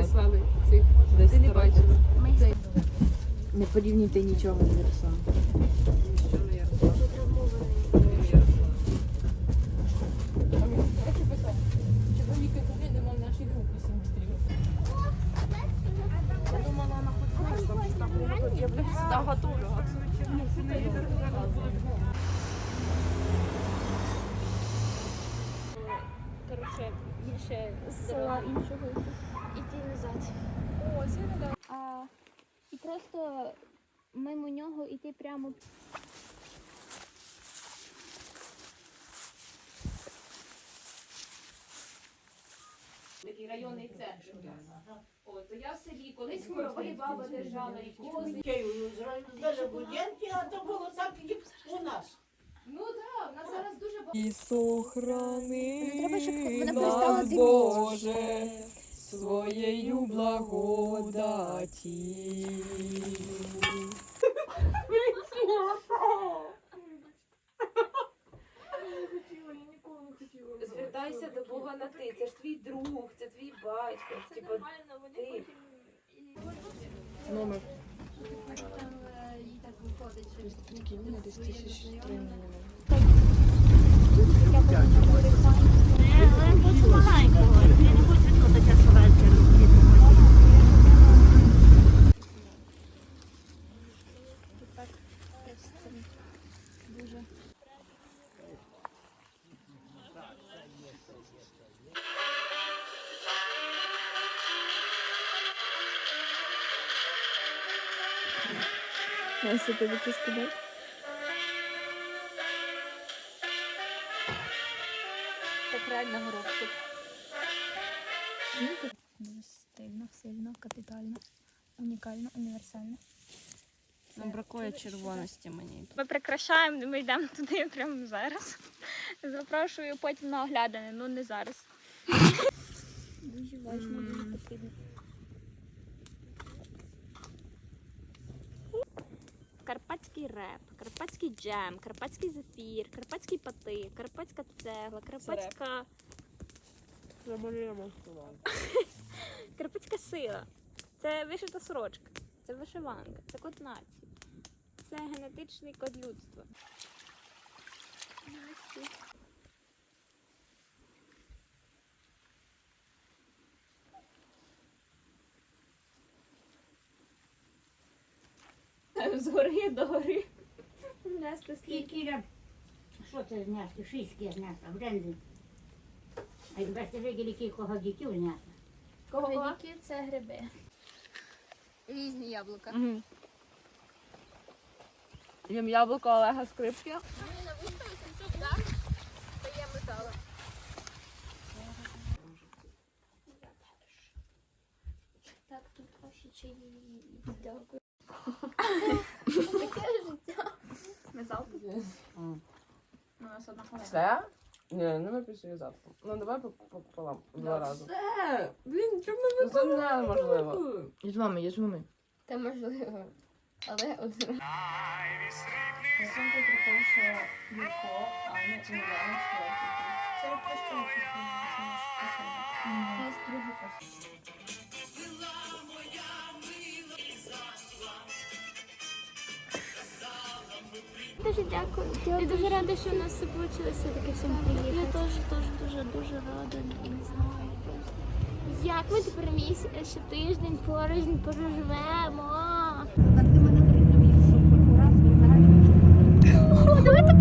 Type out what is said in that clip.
Прислали цих? Десь Ти не бачила? Не порівнюйте нічого з Ярославом. Що на Ярослав? Я. Я всегда готовлю. Коротше, більше з села іншого іти назад. О, це не да. А, і просто мимо нього іти прямо. Такий районний центр у нас. От, то я в селі, колись хвороби баба держала і кози. Даже будинки, а то було так, як у нас. Ну так, в нас зараз дуже багато. І сохрани Треба, щоб вона нас. Боже, своєю благодаті. Звертайся до Бога на ти. Це ж твій друг, це твій батько. Це, типа, ти. Номер. Настя, тобі це сказати? Так реально горобчик. Дуже стильно, сильно, капітально, унікально, універсально. Нам бракує червоності мені. Ми прикрашаємо, ми йдемо туди прямо зараз. Запрошую потім на оглядане, ну не зараз. Дуже важливо, дуже потрібно. Карпатський реп, карпатський джем, карпатський зефір, карпатський пати, карпатська цегла, карпатська. Карпатська сила. Це вишита сорочка, це вишиванка, це код нації. Це генетичний код людства. З гори до гори. Нести Скільки, що це знято? Шістки знято, бренди. А якби ти виділи кількох дітей знято. Кого? це гриби. Різні яблука. Їм яблуко Олега Скрипки. Так, тут ваші чаї. Дякую. Таке життя. Ми завтра? М. У нас одна хвилина. Все? Ні, не ми після завтра. Ну давай по- по- пополам два рази. Все! Блін, чому Ну, Це неможливо. ми Я з вами, я з вами. Та можливо. Але один. Я сам прикол, що Юрко, а не Іван Це просто Є другий просто. дуже дякую. Я дуже рада, що у нас все вийшло все-таки всім приїхати. Я теж теж дуже дуже рада. Не знаю. Як ми тепер місяць, що тиждень порознь переживемо? О, давай так.